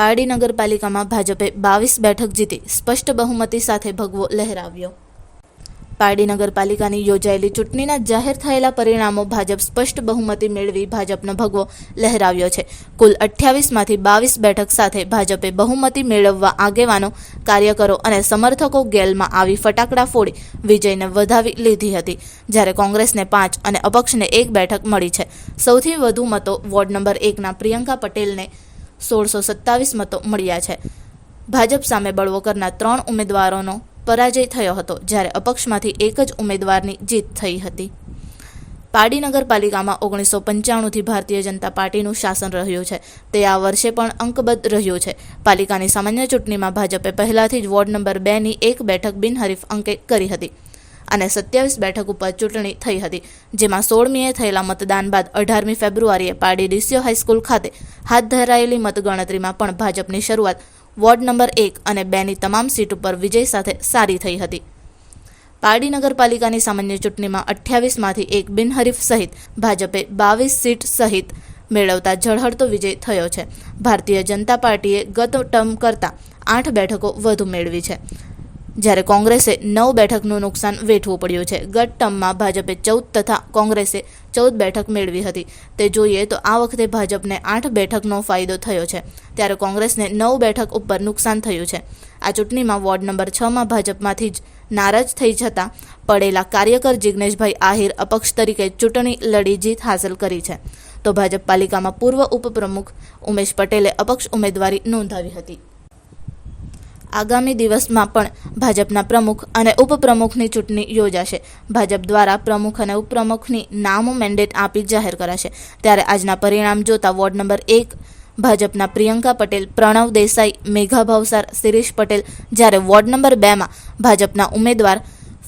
પારડી નગરપાલિકામાં ભાજપે બાવીસ બેઠક જીતી સ્પષ્ટ બહુમતી સાથે ભગવો લહેરાવ્યો. પારડી નગરપાલિકાની યોજાયેલી ચૂંટણીના જાહેર થયેલા પરિણામો ભાજપ સ્પષ્ટ બહુમતી મેળવી ભાજપનો ભગવો લહેરાવ્યો છે. કુલ અઠ્યાવીસમાંથી બાવીસ બેઠક સાથે ભાજપે બહુમતી મેળવવા આગેવાનો, કાર્યકરો અને સમર્થકો ગેલમાં આવી ફટાકડા ફોડી વિજયને વધાવી લીધી હતી. જ્યારે કોંગ્રેસને પાંચ અને અપક્ષને એક બેઠક મળી છે. સૌથી વધુ મતો વોર્ડ નંબર એકના પ્રિયંકા પટેલને સોળસો સત્તાવીસ મતો મળ્યા છે. ભાજપ સામે બળવો કરનાર ત્રણ ઉમેદવારોનો પરાજય થયો હતો, જ્યારે અપક્ષમાંથી એક જ ઉમેદવારની જીત થઈ હતી. પાડી નગરપાલિકામાં ઓગણીસો પંચાણુંથી ભારતીય જનતા પાર્ટીનું શાસન રહ્યું છે. તે આ વર્ષે પણ અંકબદ્ધ રહ્યું છે. પાલિકાની સામાન્ય ચૂંટણીમાં ભાજપે પહેલાથી જ વોર્ડ નંબર બેની એક બેઠક બિનહરીફ અંકે કરી હતી. અને સત્યાવીસ બેઠક ઉપર ચૂંટણી થઈ હતી, જેમાં સોળમીએ થયેલા મતદાન બાદ અઢારમી ફેબ્રુઆરીએ પારડી ડીસીઓ હાઈસ્કૂલ ખાતે હાથ ધરાયેલી મતગણતરીમાં પણ ભાજપની શરૂઆત વોર્ડ નંબર એક અને બેની તમામ સીટ ઉપર વિજય સાથે સારી થઈ હતી. પારડી નગરપાલિકાની સામાન્ય ચૂંટણીમાં અઠ્યાવીસમાંથી એક બિનહરીફ સહિત ભાજપે બાવીસ સીટ સહિત મેળવતા ઝળહળતો વિજય થયો છે. ભારતીય જનતા પાર્ટીએ ગત ટર્મ કરતાં આઠ બેઠકો વધુ મેળવી છે. જ્યારે કોંગ્રેસે નવ બેઠકનું નુકસાન વેઠવું પડ્યું છે. ગત ટર્મમાં ભાજપે ચૌદ તથા કોંગ્રેસે ચૌદ બેઠક મેળવી હતી. તે જોઈએ તો આ વખતે ભાજપને આઠ બેઠકનો ફાયદો થયો છે. ત્યારે કોંગ્રેસને નવ બેઠક ઉપર નુકસાન થયું છે. આ ચૂંટણીમાં વોર્ડ નંબર છમાં ભાજપમાંથી જ નારાજ થઈ જતા પડેલા કાર્યકર જિગ્નેશભાઈ આહિર અપક્ષ તરીકે ચૂંટણી લડી જીત હાંસલ કરી છે. તો ભાજપ પાલિકામાં પૂર્વ ઉપપ્રમુખ ઉમેશ પટેલે અપક્ષ ઉમેદવારી નોંધાવી હતી. આગામી દિવસમાં પણ ભાજપના પ્રમુખ અને ઉપપ્રમુખની ચૂંટણી યોજાશે. ભાજપ દ્વારા પ્રમુખ અને ઉપપ્રમુખની નામો મેન્ડેટ આપી જાહેર કરાશે. ત્યારે આજના પરિણામ જોતા વોર્ડ નંબર એક ભાજપના પ્રિયંકા પટેલ, પ્રણવ દેસાઈ, મેઘા ભાવસાર, શિરીષ પટેલ. જ્યારે વોર્ડ નંબર બેમાં ભાજપના ઉમેદવાર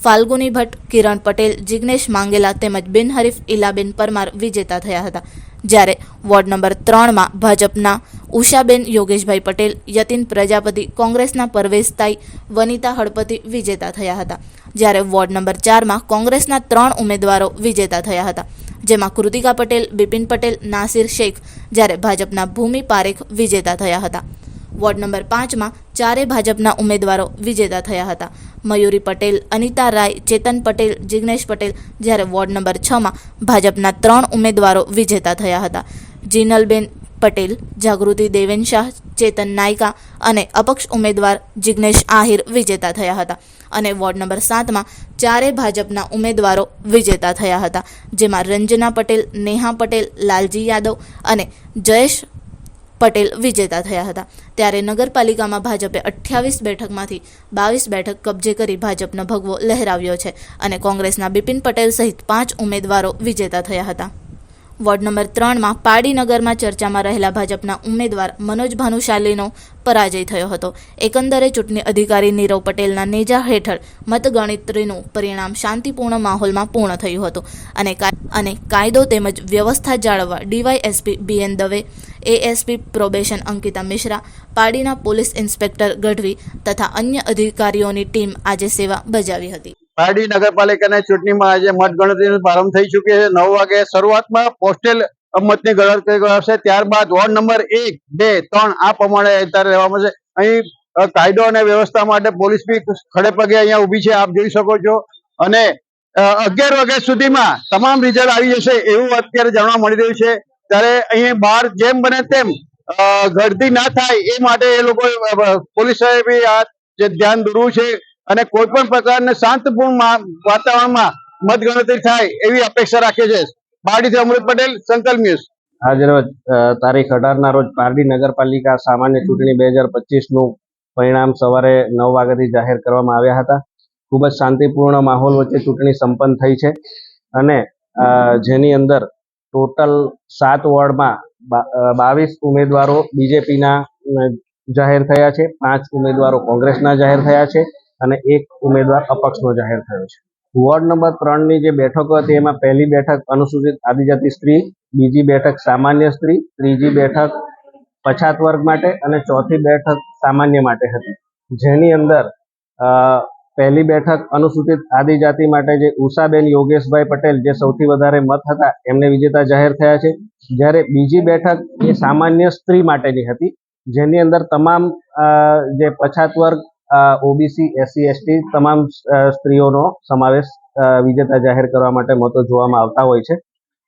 ફાલ્ગુની ભટ્ટ, કિરણ પટેલ, જિગ્નેશ માંગેલા તેમજ બિનહરીફ ઇલાબેન પરમાર વિજેતા થયા હતા. જ્યારે વોર્ડ નંબર ત્રણમાં ભાજપના ઉષાબેન યોગેશભાઈ પટેલ, યતિન પ્રજાપતિ, કોંગ્રેસના પરવેશતાઈ વનિતા હળપતિ વિજેતા થયા હતા. જ્યારે વોર્ડ નંબર ચારમાં કોંગ્રેસના ત્રણ ઉમેદવારો વિજેતા થયા હતા. જેમાં કૃતિકા પટેલ, બિપિન પટેલ, નાસિર શેખ, જ્યારે ભાજપના ભૂમિ પારેખ વિજેતા થયા હતા. વોર્ડ નંબર પાંચમાં ચારે ભાજપના ઉમેદવારો વિજેતા થયા હતા. મયુરી પટેલ, અનિતા રાય, ચેતન પટેલ, જિગ્નેશ પટેલ, જ્યારે વોર્ડ નંબર છમાં ભાજપના ત્રણ ઉમેદવારો વિજેતા થયા હતા. જીનલબેન પટેલ, જાગૃતિ દેવેન શાહ ચેતન નાયકા અને અપક્ષ ઉમેદવાર જિગ્નેશ આહિર વિજેતા થયા હતા અને વોર્ડ નંબર સાતમાં ચારે ભાજપના ઉમેદવારો વિજેતા થયા હતા, જેમાં રંજના પટેલ, નેહા પટેલ, લાલજી યાદવ અને જયેશ પટેલ વિજેતા થયા હતા. ત્યારે નગરપાલિકામાં ભાજપે અઠ્યાવીસ બેઠકમાંથી બાવીસ બેઠક કબજે કરી ભાજપનો ભગવો લહેરાવ્યો છે અને કોંગ્રેસના બિપિન પટેલ સહિત પાંચ ઉમેદવારો વિજેતા થયા હતા. વોર્ડ નંબર ત્રણમાં પાડીનગરમાં ચર્ચામાં રહેલા ભાજપના ઉમેદવાર મનોજ ભાનુશાલીનો પરાજય થયો હતો. એકંદરે ચૂંટણી અધિકારી નીરવ પટેલના નેજા હેઠળ મતગણતરીનું પરિણામ શાંતિપૂર્ણ માહોલમાં પૂર્ણ થયું હતું. અને અને કાયદો તેમજ વ્યવસ્થા જાળવવા DYSP BN Dave, ASP probation Ankita Mishra, પાડીના police inspector Gadhvi તથા અન્ય અધિકારીઓની ટીમ આજે સેવા બજાવી હતી. પારડી નગરપાલિકાની ચૂંટણીમાં આજે મતગણતરીનો પ્રારંભ થઈ ચૂક્યો છે. નવ વાગે શરૂઆતમાં પોસ્ટેલ મતની ગણતરી કરાશે. ત્યારબાદ વોર્ડ નંબર એક, બે, ત્રણ આ પ્રમાણે અત્યારે રહેવામાં છે અહીં કાયદો અને વ્યવસ્થા માટે પોલીસ બી ખડે પગે અહીંયા ઊભી છે. આપ જોઈ શકો છો. અને અગિયાર વાગ્યા સુધીમાં તમામ રિઝલ્ટ આવી જશે એવું અત્યારે જાણવા મળી રહ્યું છે. ત્યારે અહીં બહાર જેમ બને તેમ ગળતી ના થાય એ માટે એ લોકો પોલીસે બી આ જે ધ્યાન દોરવું છે અને કોઈ પણ પ્રકારના શાંતપૂર્ણ વાતાવરણમાં મતગણતરી થાય એવી અપેક્ષા રાખે છે બારડીથી અમૃત પટેલ, સંકલ્પ ન્યૂઝ. આજરોજ રોજ તારીખ અઢારના રોજ પારડી નગરપાલિકા સામાન્ય ચૂંટણી બે હજાર પચીસનું પરિણામ સવારે નવ વાગ્યાથી જાહેર કરવામાં આવ્યા હતા. ખૂબ જ શાંતિપૂર્ણ માહોલ વચ્ચે ચૂંટણી સંપન્ન થઈ છે. અને જેની અંદર ટોટલ સાત વોર્ડમાં બાવીસ ઉમેદવારો બીજેપીના જાહેર થયા છે, પાંચ ઉમેદવારો કોંગ્રેસના જાહેર થયા છે. અને એક ઉમેદવાર અપક્ષનો જાહેર થયો છે. વોર્ડ નંબર ત્રણની જે બેઠકો હતી, એમાં પહેલી બેઠક અનુસૂચિત આદિજાતિ સ્ત્રી, બીજી બેઠક સામાન્ય સ્ત્રી, ત્રીજી બેઠક પછાત વર્ગ માટે અને ચોથી બેઠક સામાન્ય માટે હતી. જેની અંદર પહેલી બેઠક અનુસૂચિત આદિજાતિ માટે જે ઉષાબેન યોગેશભાઈ પટેલ, જે સૌથી વધારે મત હતા, એમને વિજેતા જાહેર થયા છે. જ્યારે બીજી બેઠક એ સામાન્ય સ્ત્રી માટેની હતી, જેની અંદર તમામ જે પછાત વર્ગ ઓબીસી એસસી એસટી તમામ સ્ત્રીઓનો સમાવેશ વિજેતા જાહેર કરવા માટે મતો જોવામાં આવતા હોય છે.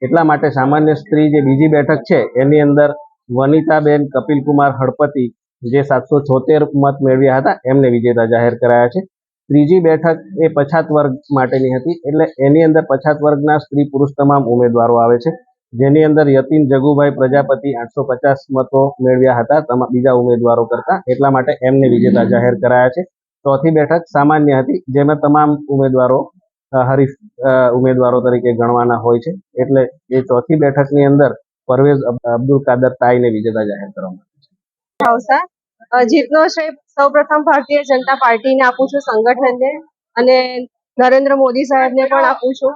એટલા માટે સામાન્ય સ્ત્રી જે બીજી બેઠક છે, એની અંદર વનિતાબેન, કપિલકુમાર, હળપતિ જે સાતસો છોતેર મત મેળવ્યા હતા, એમને વિજેતા જાહેર કરાયા છે. ત્રીજી બેઠક એ પછાત વર્ગ માટેની હતી, એટલે એની અંદર પછાત વર્ગના સ્ત્રી પુરુષ તમામ ઉમેદવારો આવે છે. જેની અંદર યતીન, જગુભાઈ, પ્રજાપતિ આઠસો પચાસ મતો મેળવ્યા હતા. બીજા ઉમેદવારો કરતા. એટલા માટે એમને વિજેતા જાહેર કરાયા છે. ચોથી બેઠક સામાન્ય હતી, જેમાં તમામ ઉમેદવારો હરીફ ઉમેદવારો તરીકે ગણવાના હોય છે. એટલે એ ચોથી બેઠકની અંદર પરવેઝ અબ- અબ્દુલ કાદર તાઈને વિજેતા જાહેર કરવામાં ભાવસા છે. જીતનો શ્રેય સૌપ્રથમ ભારતીય જનતા પાર્ટીને આપું છું, સંગઠનને. અને નરેન્દ્ર મોદી સાહેબને પણ આપું છું.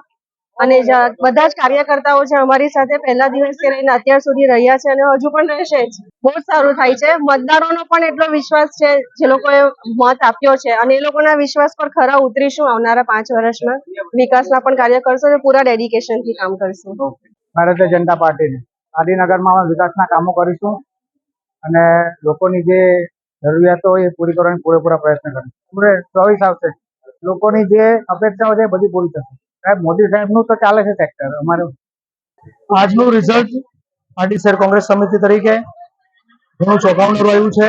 અને બધા જ કાર્યકર્તાઓ છે અમારી સાથે પહેલા દિવસથી રહીને અત્યાર સુધી રહ્યા છે અને હજુ પણ રહેશે બહુ જ સારું થાય છે. મતદારોનો પણ એટલો વિશ્વાસ છે જે લોકોએ મત આપ્યો છે અને એ લોકોના વિશ્વાસ પર ખરા ઉતરીશું આવનારા પાંચ વર્ષમાં. વિકાસના પણ કાર્ય કરશું અને પૂરા ડેડિકેશનથી કામ કરશું. ભારતીય જનતા પાર્ટીને. ગાંધીનગરમાં અમે વિકાસના કામો કરીશું અને લોકોની જે જરૂરિયાતો હોય એ પૂરી કરવાની પૂરેપૂરા પ્રયત્ન કરીશું. પૂરે ચોવીસ આવશે. લોકોની જે અપેક્ષાઓ છે બધી પૂરી થશે. સાહેબ, મોદી સાહેબનું તો ચાલે છે સેક્ટર અમારું. આજનું રિઝલ્ટ પાર્ટી શહેર કોંગ્રેસ સમિતિ તરીકે ઘણું ચોંકાવનારું રહ્યું છે.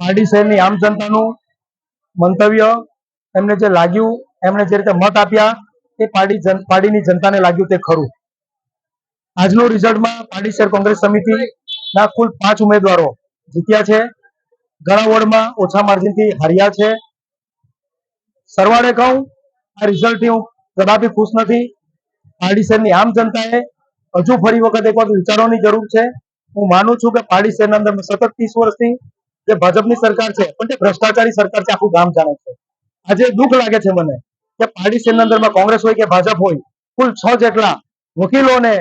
પાર્ટી શહેરની આમ જનતાનું મંતવ્ય એમને જે લાગ્યું, એમણે જે રીતે મત આપ્યા, એ પાર્ટી પાર્ટીની જનતાને લાગ્યું તે ખરું. આજનું રિઝલ્ટમાં પાર્ટી શહેર કોંગ્રેસ સમિતિના કુલ પાંચ ઉમેદવારો જીત્યા છે. ઘણા વોર્ડમાં ઓછા માર્જિનથી હાર્યા છે. સરવાળે કહું, આ રિઝલ્ટથી હું કદાપી ખુશ નથી. પાર્ટી શહેરની આમ જનતાએ હજુ ફરી વખત એક વખત વિચારવાની જરૂર છે. હું માનું છું કે પારડી શહેરના અંદર સતત ત્રીસ વર્ષથી જે ભાજપની સરકાર છે, પણ તે ભ્રષ્ટાચારી સરકાર છે, આખું ગામ જાણે છે. આજે દુઃખ લાગે છે મને કે પારડી શહેરના અંદરમાં કોંગ્રેસ હોય કે ભાજપ હોય, કુલ છ જેટલા વકીલોને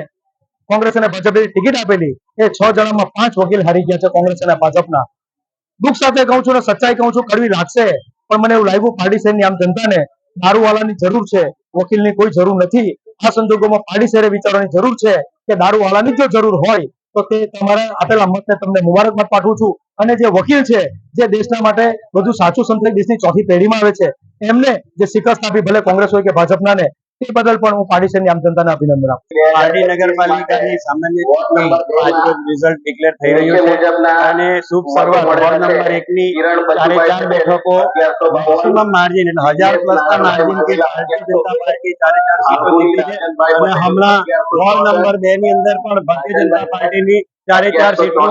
કોંગ્રેસ અને ભાજપે ટિકિટ આપેલી, એ છ જણામાં પાંચ વકીલ હારી ગયા છે કોંગ્રેસ અને ભાજપના. દુઃખ સાથે કહું છું ને સચ્ચાઈ કહું છું કરવી લાગશે, પણ મને એવું લાગ્યું પારડી શહેરની આમ જનતાને દારૂવાલાની જરૂર છે. વકીલની કોઈ જરૂર નથી. આ સંજોગોમાં શહેરે વિચારવાની જરૂર છે કે દારૂવાળાની જો જરૂર હોય, તો તે તમારા આપેલા મતને તમને મુબારકબાદ પાઠવું છું. અને જે વકીલ છે, જે દેશના માટે બધું સાચું સમજાય દેશની ચોથી પેઢીમાં આવે છે, એમને જે શિકસ્ત આપી ભલે કોંગ્રેસ હોય કે ભાજપના ને તે બદલ પણ હું પાર્ટી આમ જનતાને અભિનંદન આપું છું. પારડી નગરપાલિકાની સામાન્ય ચૂંટણી રિઝલ્ટ ડિક્લેર થઈ રહ્યું છે. અને શુભ શરૂઆત વોર્ડ નંબર એક ની ચારે ચાર બેઠકો મેક્સિમમ માર્જિન એટલે હજાર પ્લસ ના માર્જિન કે જનતા પાર્ટી અને હમણાં વોર્ડ નંબર બે ની અંદર પણ ભારતીય જનતા પાર્ટીની ચારે ચાર સીટો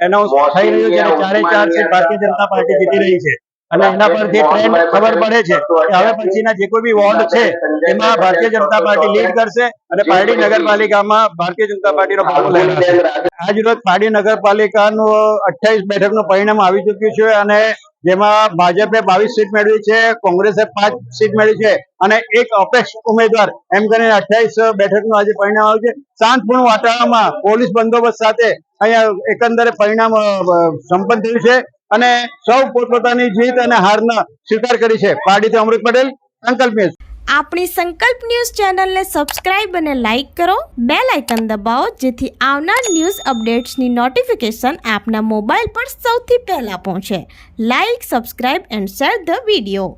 એનાઉન્સ થઈ રહ્યું છે ચારે ચાર સીટ ભારતીય જનતા પાર્ટી જીતી રહી છે. અને એના પરથી ટ્રેન્ડ ખબર પડે છે કે હવે પછીના જે કોઈ બી વોર્ડ છે એમાં ભારતીય જનતા પાર્ટી લીડ કરશે અને પારડી નગરપાલિકામાં ભારતીય જનતા પાર્ટીનો ભાગ લહેરાશે આજ રોજ પારડી નગરપાલિકાનું અઠ્યાવીસ બેઠકનું પરિણામ આવી ચૂક્યું છે અને જેમાં ભાજપે બાવીસ સીટ મેળવી છે કોંગ્રેસે પાંચ સીટ મેળવી છે અને એક અપેક્ષ ઉમેદવાર એમ કરીને અઠ્યાવીસ બેઠકનું આજે પરિણામ આવ્યું છે. શાંતપૂર્ણ વાતાવરણમાં પોલીસ બંદોબસ્ત સાથે અહીંયા એકંદરે પરિણામ સંપન્ન થયું છે. અને સૌ પોતપોતાની જીત અને હારનો સ્વીકાર કરી છે. પાર્ટીથી અમૃત પટેલ, સંકલ્પ ન્યૂઝ. આપણી સંકલ્પ ન્યૂઝ ચેનલને સબસ્ક્રાઇબ અને લાઇક કરો. બે લાઇકન દબાવો, જેથી આવનાર ન્યૂઝ અપડેટ્સની નોટિફિકેશન આપના મોબાઈલ પર સૌથી પહેલા પહોંચે. Like, subscribe and share the video.